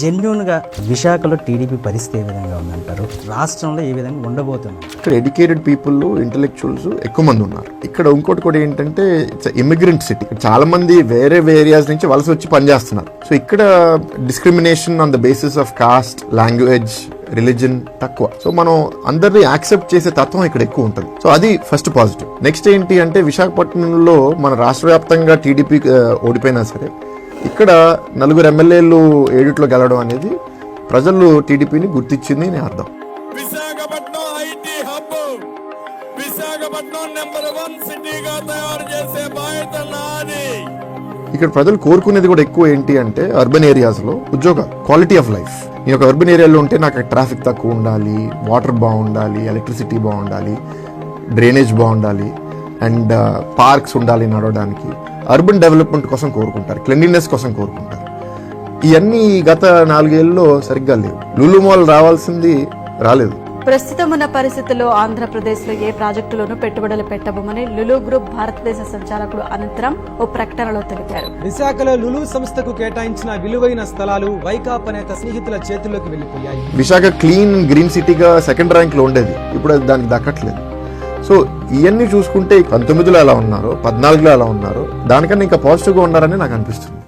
జెన్యున్గా విశాఖలో టీడీపీ పరిస్థితి ఏ విధంగా ఉందంటారు? రాష్ట్రంలో ఏ విధంగా ఉండబోతున్నారు ఇక్కడ ఎడ్యుకేటెడ్ పీపుల్ ఇంటలెక్చువల్స్ ఎక్కువ మంది ఉన్నారు. ఇక్కడ ఇంకోటి కూడా ఏంటంటే ఇట్స్ ఇమిగ్రెంట్ సిటీ చాలా మంది వేరే ఏరియాస్ నుంచి వలస వచ్చి పనిచేస్తున్నారు. సో ఇక్కడ discrimination on the basis of caste language religion తక్కువ. సో మనం అందరినీ యాక్సెప్ట్ చేసే తత్వం ఇక్కడ ఎక్కువ ఉంటుంది. సో అది ఫస్ట్ పాజిటివ్ నెక్స్ట్ ఏంటి అంటే విశాఖపట్నంలో మన రాష్ట్ర వ్యాప్తంగా టీడీపీ ఓడిపోయినా సరే ఇక్కడ నలుగురు ఎమ్మెల్యేలు ఏడిట్లో గెలవడం అనేది ప్రజలు టీడీపీని గుర్తించింది అని అర్థం. Visakhapatnam IT hub. Visakhapatnam number one సిటీగా తయారు చేసే బాధ్యత నాది. ఇక్కడ ప్రజలు కోరుకునేది కూడా ఎక్కువ ఏంటి అంటే అర్బన్ ఏరియాస్లో ఉద్యోగాలు క్వాలిటీ ఆఫ్ లైఫ్ నేను ఒక అర్బన్ ఏరియాలో ఉంటే నాకు ట్రాఫిక్ తక్కువ ఉండాలి వాటర్ బాగుండాలి ఎలక్ట్రిసిటీ బాగుండాలి డ్రైనేజ్ బాగుండాలి. అండ్ పార్క్స్ ఉండాలి నడవడానికి అర్బన్ డెవలప్మెంట్ కోసం కోరుకుంటారు క్లెన్లీనెస్ కోసం కోరుకుంటారు. ఇవన్నీ గత నాలుగేళ్ళలో సరిగ్గా లేవు. లులు మాల్ రావాల్సింది రాలేదు. ప్రస్తుతం ఉన్న పరిస్థితుల్లో ఆంధ్రప్రదేశ్లో ఏ ప్రాజెక్టులోనూ పెట్టుబడులు పెట్టబోమని లులు గ్రూప్ భారతదేశ సంచాలకుడు అనంతరం ఓ ప్రకటనలో తెలిపారు. విశాఖలో లులు సంస్థకు కేటాయించిన విలువైన స్థలాలు వైకాపా నేత స్నేహితుల చేతుల్లోకి వెళ్ళిపోయాయి విశాఖ క్లీన్ గ్రీన్ సిటీగా సెకండ్ ర్యాంక్లో ఉండేది. ఇప్పుడు దానికి దక్కట్లేదు. సో ఇవన్నీ చూసుకుంటే పంతొమ్మిదిలో ఎలా ఉన్నారు పద్నాలుగులో ఎలా ఉన్నారు దానికన్నా ఇంకా పాజిటివ్గా ఉన్నారని నాకు అనిపిస్తుంది.